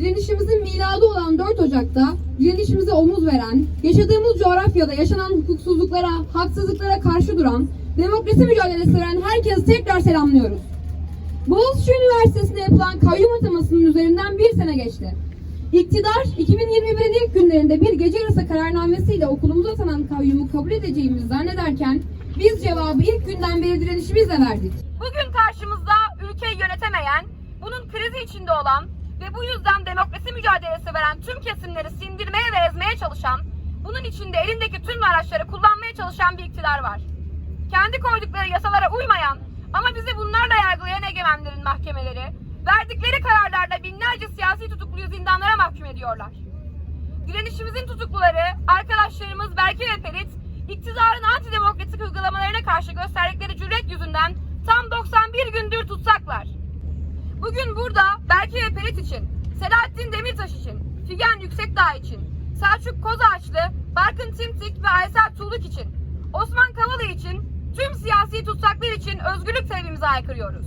Direnişimizin miladı olan 4 Ocak'ta direnişimize omuz veren, yaşadığımız coğrafyada yaşanan hukuksuzluklara, haksızlıklara karşı duran, demokrasi mücadelesi veren herkesi tekrar selamlıyoruz. Boğaziçi Üniversitesi'nde yapılan kayyum atamasının üzerinden bir sene geçti. İktidar 2021'in ilk günlerinde bir gece yarısı kararnamesiyle okulumuza atanan kayyumu kabul edeceğimizi zannederken biz cevabı ilk günden beri direnişimizle verdik. Bugün karşımızda ülkeyi yönetemeyen, bunun krizi içinde olan ve bu yüzden demokrasi mücadelesi veren tüm kesimleri sindirmeye ve ezmeye çalışan, bunun içinde elindeki tüm araçları kullanmaya çalışan bir iktidar var. Kendi koydukları yasalara uymayan ama bizi bunlarla yargılayan egemenlerin mahkemeleri, verdikleri kararlarla binlerce siyasi tutukluyu zindanlara mahkum ediyorlar. Direnişimizin tutukluları, arkadaşlarımız Berke ve Ferit, iktidarın antidemokratik uygulamalarına karşı gösterdikleri cüret yüzünden tam 91 gündür tutsaklar. Bugün burada Berke ve Ferit için, Selahattin Demirtaş için, Figen Yüksekdağ için, Selçuk Kozağaçlı, Barkın Timtik ve Aysel Tuğluk için, Osman Kavala için, tüm siyasi tutsaklar için özgürlük talebimizi aykırıyoruz.